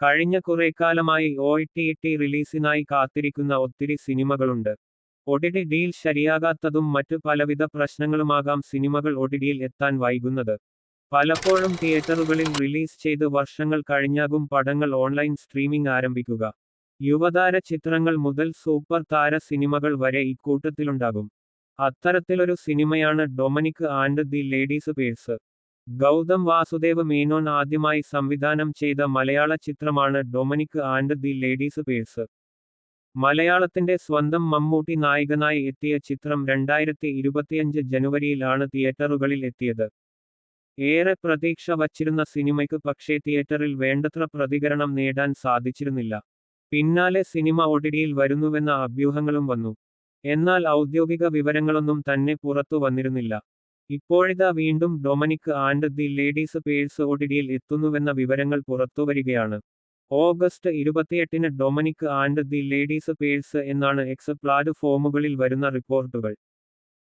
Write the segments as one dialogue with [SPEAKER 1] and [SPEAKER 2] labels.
[SPEAKER 1] കഴിഞ്ഞ കുറേക്കാലമായി O T T റിലീസിനായി കാത്തിരിക്കുന്ന ഒത്തിരി സിനിമകളുണ്ട്. ഒടിടി ഡീൽ ശരിയാകാത്തതും മറ്റു പലവിധ പ്രശ്നങ്ങളുമാകാം സിനിമകൾ ഒടിടിയിൽ എത്താൻ വൈകുന്നത്. പലപ്പോഴും തിയേറ്ററുകളിൽ റിലീസ് ചെയ്ത് വർഷങ്ങൾ കഴിഞ്ഞാകും പടങ്ങൾ ഓൺലൈൻ സ്ട്രീമിംഗ് ആരംഭിക്കുക. യുവതാര ചിത്രങ്ങൾ മുതൽ സൂപ്പർ താര സിനിമകൾ വരെ ഇക്കൂട്ടത്തിലുണ്ടാകും. അത്തരത്തിലൊരു സിനിമയാണ് Dominic and the ladies purse. Gautham Vasudev Menon ആദ്യമായി സംവിധാനം ചെയ്ത മലയാള ചിത്രമാണ് Dominic and the ladies purse. മലയാളത്തിന്റെ സ്വന്തം മമ്മൂട്ടി നായകനായി എത്തിയ ചിത്രം രണ്ടായിരത്തി ഇരുപത്തിയഞ്ച് ജനുവരിയിലാണ് തിയേറ്ററുകളിൽ എത്തിയത്. ഏറെ പ്രതീക്ഷ വച്ചിരുന്ന സിനിമയ്ക്ക് പക്ഷേ തിയേറ്ററിൽ വേണ്ടത്ര പ്രതികരണം നേടാൻ സാധിച്ചിരുന്നില്ല. പിന്നാലെ സിനിമ ഒടിടിയിൽ വരുന്നുവെന്ന അഭ്യൂഹങ്ങളും വന്നു. എന്നാൽ ഔദ്യോഗിക വിവരങ്ങളൊന്നും തന്നെ പുറത്തു വന്നിരുന്നില്ല. ഇപ്പോഴിതാ വീണ്ടും Dominic and the ladies purse ഓടിടിയിൽ എത്തുന്നുവെന്ന വിവരങ്ങൾ പുറത്തുവരികയാണ്. ഓഗസ്റ്റ് ഇരുപത്തിയെട്ടിന് Dominic and the ladies purse എന്നാണ് എക്സ് പ്ലാറ്റ്ഫോമുകളിൽ വരുന്ന റിപ്പോർട്ടുകൾ.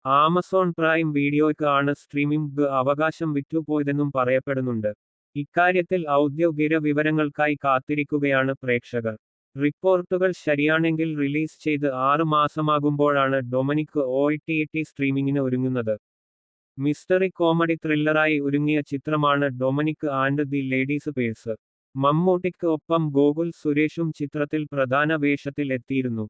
[SPEAKER 1] ആമസോൺ പ്രൈം വീഡിയോയ്ക്ക് ആണ് സ്ട്രീമിംഗ് അവകാശം വിറ്റുപോയതെന്നും പറയപ്പെടുന്നുണ്ട്. ഇക്കാര്യത്തിൽ ഔദ്യോഗിക വിവരങ്ങൾക്കായി കാത്തിരിക്കുകയാണ് പ്രേക്ഷകർ. റിപ്പോർട്ടുകൾ ശരിയാണെങ്കിൽ റിലീസ് ചെയ്ത് ആറ് മാസമാകുമ്പോഴാണ് ഡൊമനിക് ഒ ടി സ്ട്രീമിംഗിന് ഒരുങ്ങുന്നത്. മിസ്റ്ററി കോമഡി ത്രില്ലറായി ഒരുങ്ങിയ ചിത്രമാണ് Dominic and the ladies purse. മമ്മൂട്ടിക്ക് ഒപ്പം ഗോകുൽ സുരേഷും ചിത്രത്തിൽ പ്രധാന വേഷത്തിൽ എത്തിയിരുന്നു